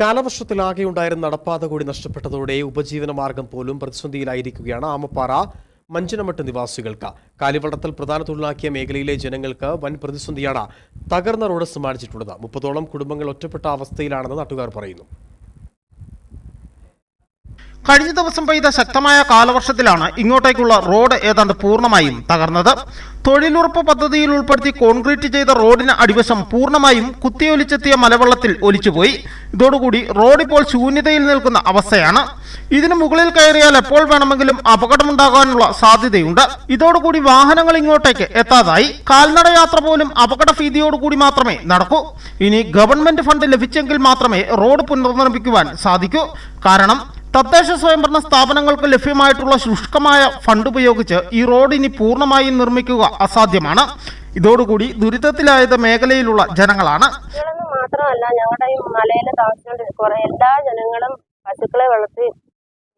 കാലവർഷത്തിലാകെ ഉണ്ടായിരുന്ന നടപ്പാത കൂടി നഷ്ടപ്പെട്ടതോടെ ഉപജീവന മാർഗം പോലും പ്രതിസന്ധിയിലായിരിക്കുകയാണ് ആമപ്പാറ മഞ്ചനമട്ട് നിവാസികൾക്ക്. കാലിവള്ളത്തിൽ പ്രധാന തൊഴിലാക്കിയ മേഖലയിലെ ജനങ്ങൾക്ക് വൻ പ്രതിസന്ധിയാണ് തകർന്ന റോഡ് സമ്മാനിച്ചിട്ടുള്ളത്. മുപ്പതോളം കുടുംബങ്ങൾ ഒറ്റപ്പെട്ട അവസ്ഥയിലാണെന്ന് നാട്ടുകാർ പറയുന്നു. കഴിഞ്ഞ ദിവസം പെയ്ത ശക്തമായ കാലവർഷത്തിലാണ് ഇങ്ങോട്ടേക്കുള്ള റോഡ് ഏതാണ്ട് പൂർണമായും തകർന്നത്. തൊഴിലുറപ്പ് പദ്ധതിയിൽ ഉൾപ്പെടുത്തി കോൺക്രീറ്റ് ചെയ്ത റോഡിന് അടിവശം പൂർണമായും കുത്തിയൊലിച്ചെത്തിയ മലവെള്ളത്തിൽ ഒലിച്ചുപോയി. ഇതോടുകൂടി റോഡ് ഇപ്പോൾ ശൂന്യതയിൽ നിൽക്കുന്ന അവസ്ഥയാണ്. ഇതിന് മുകളിൽ കയറിയാൽ എപ്പോൾ വേണമെങ്കിലും അപകടമുണ്ടാകാനുള്ള സാധ്യതയുണ്ട്. ഇതോടുകൂടി വാഹനങ്ങൾ ഇങ്ങോട്ടേക്ക് എത്താതായി. കാൽനട യാത്ര പോലും അപകട ഭീതിയോടുകൂടി മാത്രമേ നടക്കൂ. ഇനി ഗവൺമെന്റ് ഫണ്ട് ലഭിച്ചെങ്കിൽ മാത്രമേ റോഡ് പുനർനിർമ്മിക്കുവാൻ സാധിക്കൂ. കാരണം തദ്ദേശ സ്വയംഭരണ സ്ഥാപനങ്ങൾക്ക് ലഭ്യമായിട്ടുള്ള ശുഷ്കമായ ഫണ്ട് ഉപയോഗിച്ച് ഈ റോഡ് ഇനി പൂർണമായും നിർമ്മിക്കുക അസാധ്യമാണ്. ഇതോടുകൂടി ദുരിതത്തിലായത് മേഖലയിലുള്ള ജനങ്ങളാണ്. മാത്രമല്ല ഞങ്ങളുടെ ഈ മലയിൽ താമസിച്ചുകൊണ്ടിരിക്കുന്ന എല്ലാ ജനങ്ങളും പശുക്കളെ വളർത്തി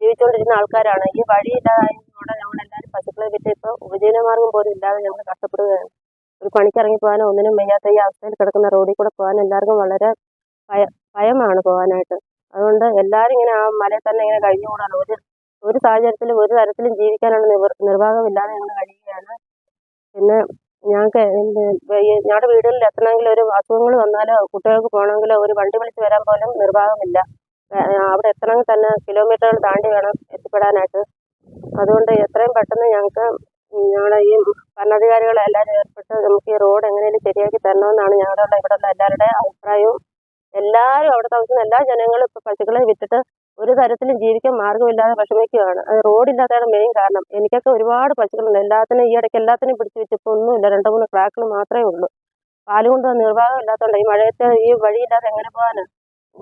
ജീവിച്ചുകൊണ്ടിരുന്ന ആൾക്കാരാണ്. ഈ വഴിയില്ലാതായതോടെ ഞങ്ങൾ എല്ലാവരും പശുക്കളെ വിറ്റ് ഇപ്പോൾ ഉപജീവനമാർഗം പോലും ഇല്ലാതെ ഞങ്ങൾ കഷ്ടപ്പെടുകയാണ്. ഒരു പണിക്കിറങ്ങി പോകാനോ ഒന്നിനും വയ്യാത്ത ഈ അവസ്ഥയിൽ കിടക്കുന്ന റോഡിൽ കൂടെ പോകാൻ എല്ലാവർക്കും വളരെ ഭയ ഭയമാണ് പോകാനായിട്ട്. അതുകൊണ്ട് എല്ലാവരും ഇങ്ങനെ ആ മലയിൽ തന്നെ ഇങ്ങനെ കഴിഞ്ഞുകൂടാണ് ഒരു ഒരു സാഹചര്യത്തിലും ഒരു തരത്തിലും ജീവിക്കാനുള്ള നിർവാഹമില്ലാതെ ഞങ്ങൾ കഴിയുകയാണ്. പിന്നെ ഞങ്ങൾക്ക് ഞങ്ങളുടെ വീടുകളിൽ എത്തണമെങ്കിൽ ഒരു അസുഖങ്ങൾ വന്നാലോ കുട്ടികൾക്ക് പോകണമെങ്കിലോ ഒരു വണ്ടി വിളിച്ച് വരാൻ പോലും നിർവാഹമില്ല. അവിടെ എത്തണമെങ്കിൽ തന്നെ കിലോമീറ്ററുകൾ താണ്ടി വേണം എത്തിപ്പെടാനായിട്ട്. അതുകൊണ്ട് എത്രയും പെട്ടെന്ന് ഞങ്ങൾക്ക് ഞങ്ങളുടെ ഈ ഭരണാധികാരികളെല്ലാവരും ഏർപ്പെട്ട് നമുക്ക് ഈ റോഡ് എങ്ങനെയും ശരിയാക്കി തരണമെന്നാണ് ഞങ്ങളുടെ ഉള്ള ഇവിടെയുള്ള എല്ലാവരുടെയും അഭിപ്രായവും. എല്ലാവരും അവിടെ താമസിക്കുന്ന എല്ലാ ജനങ്ങളും ഇപ്പൊ പശുക്കളെ വിറ്റിട്ട് ഒരു തരത്തിലും ജീവിക്കാൻ മാർഗമില്ലാതെ വിഷമിക്കുകയാണ്. അത് റോഡില്ലാത്തതാണ് മെയിൻ കാരണം. എനിക്കൊക്കെ ഒരുപാട് പശുക്കളുണ്ട്. എല്ലാത്തിനും ഈ ഇടയ്ക്ക് എല്ലാത്തിനും പിടിച്ചു വെച്ചപ്പോൾ ഒന്നുമില്ല. രണ്ട് മൂന്ന് ട്രാക്കുകൾ മാത്രമേ ഉള്ളൂ. പാൽ കൊണ്ട് നിർവാഹം ഇല്ലാത്തതുകൊണ്ട് ഈ മഴയത്ത് ഈ വഴിയില്ലാതെ എങ്ങനെ പോകാനാണ്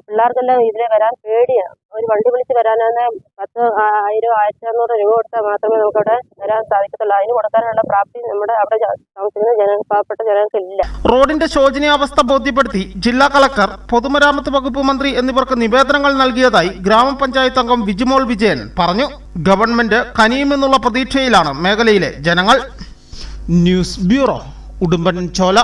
പിള്ളേർക്കെല്ലാം ഇതിലെ വരാൻ പേടിയാണ് ഒരു വണ്ടി വിളിച്ച് വരാനാണ് പത്ത് ആയിരം ആയിരത്തി അറുന്നൂറ് രൂപ കൊടുത്താൽ മാത്രമേ നമുക്ക് അവിടെ വരാൻ സാധിക്കത്തുള്ളൂ. അതിന് കൊടുക്കാനുള്ള പ്രാപ്തി പാവപ്പെട്ട ജനങ്ങൾക്കില്ല. റോഡിന്റെ ശോചനീയാവസ്ഥ ബോധ്യപ്പെടുത്തി ജില്ലാ കളക്ടർ പൊതുമരാമത്ത് വകുപ്പ് മന്ത്രി എന്നിവർക്ക് നിവേദനങ്ങൾ നൽകിയതായി ഗ്രാമപഞ്ചായത്ത് അംഗം വിജിമോൾ വിജയൻ പറഞ്ഞു. ഗവൺമെന്റ് കനിയുമെന്നുള്ള പ്രതീക്ഷയിലാണ് മേഖലയിലെ ജനങ്ങൾ. News bureau Udumbanchola.